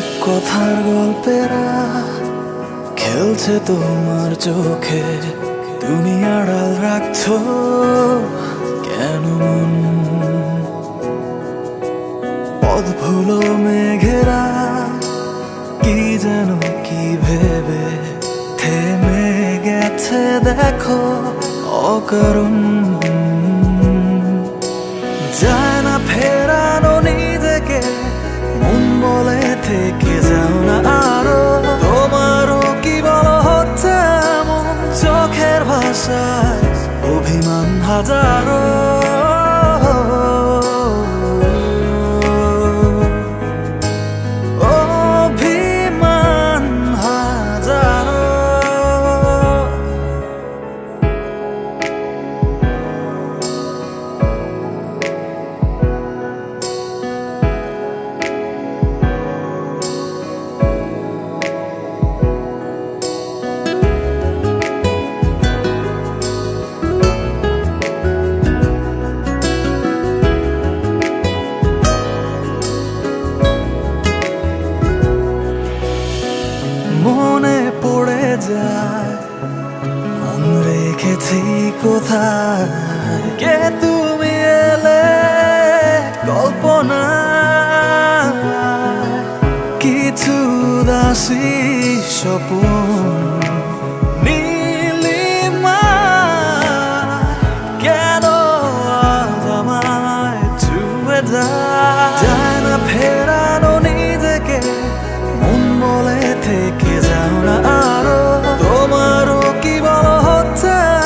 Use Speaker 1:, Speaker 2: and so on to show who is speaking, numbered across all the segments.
Speaker 1: রূপকথার গল্পেরা খেলছে তোমার চোখে। তুমি আড়াল রাখছো কেন পথ ভুলো মেঘেরা কি যেন কি ভেবে? থেমে গেছে দেখো অকারণ। ভাষায় অভিমান হাজারো।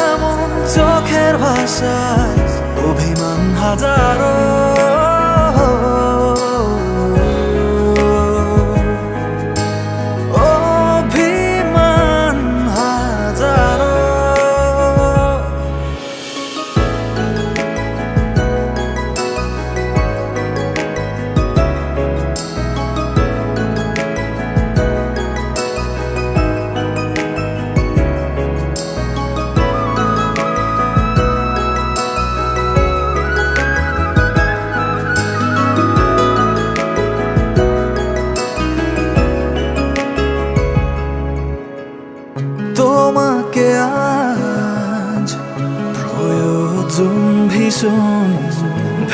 Speaker 1: এমন চোখের ভাষায়? অভিমান হাজারো। তোমাকে আজ প্রয়োজন ভীষণ।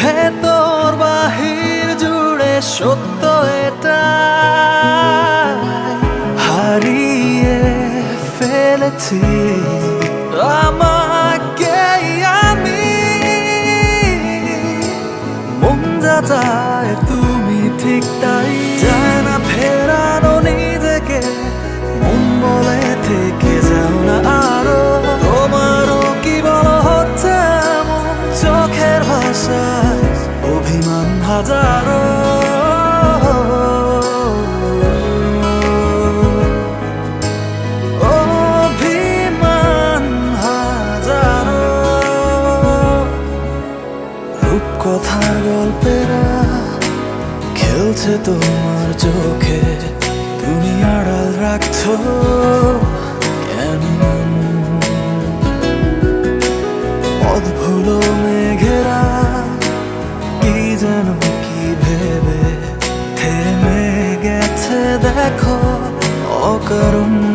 Speaker 1: ভেতর বাহির জুড়ে সত্য এটা হারিয়ে ফেলেছি আমাকে আমি। মন যা তুমি ঠিক তাই। হাজারো অভিমান হাজারো রূপকথার গল্পেরা খেলছে তোমার চোখে তুমি আড়াল রাখছো। দেখো অকরুণ